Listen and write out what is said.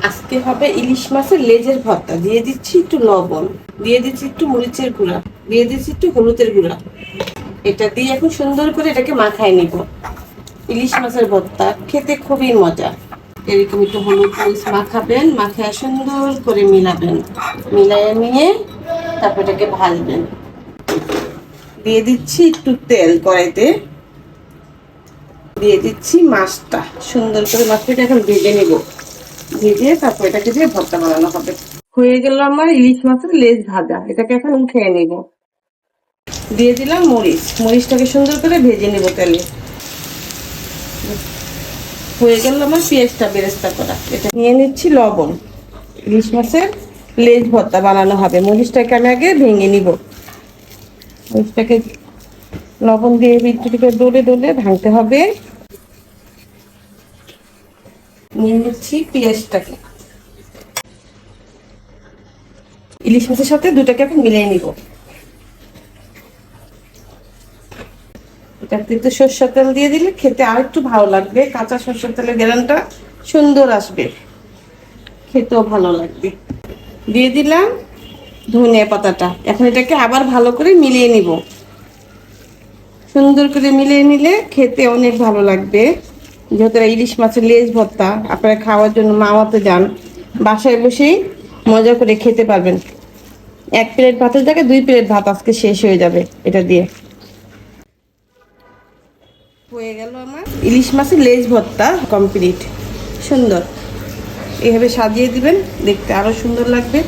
আজকে হবে ইলিশ মাছের লেজের ভর্তা। দিয়ে দিচ্ছি একটু লবণ, দিয়ে দিচ্ছি একটু মরিচের গুঁড়া, দিয়ে দিচ্ছি একটু হলুদের গুঁড়া। এটা দিয়ে এখন সুন্দর করে এটাকে মাখায় নিব। ইলিশ মাছের ভর্তা খেতে খুবই মজা। এরকম একটু হলুদ মরিচ মাখাবেন, মাখায় সুন্দর করে মিলাবেন। মিলাইয়ে নিয়ে তারপর এটাকে ভাজবেন। দিয়ে দিচ্ছি একটু তেল কড়াইতে। দিয়ে দিচ্ছি মাছটা। সুন্দর করে মাছটাকে এখন ভেজে নিব। ভেজে তারপর এটাকে দিয়ে ভর্তা বানানো হবে। হয়ে গেল আমার ইলিশ মাছের লেজ ভাজা। এটাকে এখন উঠিয়ে নিব। দিয়ে দিলাম মরিচ। মরিচটাকে সুন্দর করে ভেজে নিব তেলে। হয়ে গেল আমার পেঁয়াজটা বেরেস্তা করা। এটা নিয়ে নিচ্ছি লবণ। ইলিশ মাছের লেজ ভর্তা বানানো হবে। মরিচটাকে আমি আগে ভেঙে নিব। মরিচটাকে লবণ দিয়ে বিদ্যুৎকে ডলে ডলে ভাঙতে হবে। নিয়ে নিচ্ছি পেঁয়াজটাকে। ইলিশ মাছের সাথে দুটাকে এখন মিলিয়ে নিব। এটাতে একটু সর্ষের তেল দিয়ে দিলে খেতে আর একটু ভালো লাগবে। কাঁচা সর্ষের তেলের গ্যারানটা সুন্দর আসবে। খেতেও ভালো লাগবে। দিয়ে দিলাম ধনিয়া পাতাটা। এখন এটাকে আবার ভালো করে মিলিয়ে নিব। সুন্দর করে মিলিয়ে নিলে খেতে অনেক ভালো লাগবে। যেহেতু ইলিশ মাছের লেজ ভর্তা, আপনারা খাওয়ার জন্য মামাতে যান। বাসায় বসেই মজা করে খেতে পারবেন। এক প্লেট ভাতের জায়গায় দুই প্লেট ভাত আজকে শেষ হয়ে যাবে এটা দিয়ে। হয়ে গেল আমার ইলিশ মাছের লেজ ভর্তা কমপ্লিট। সুন্দর। এভাবে সাজিয়ে দিবেন, দেখতে আরও সুন্দর লাগবে।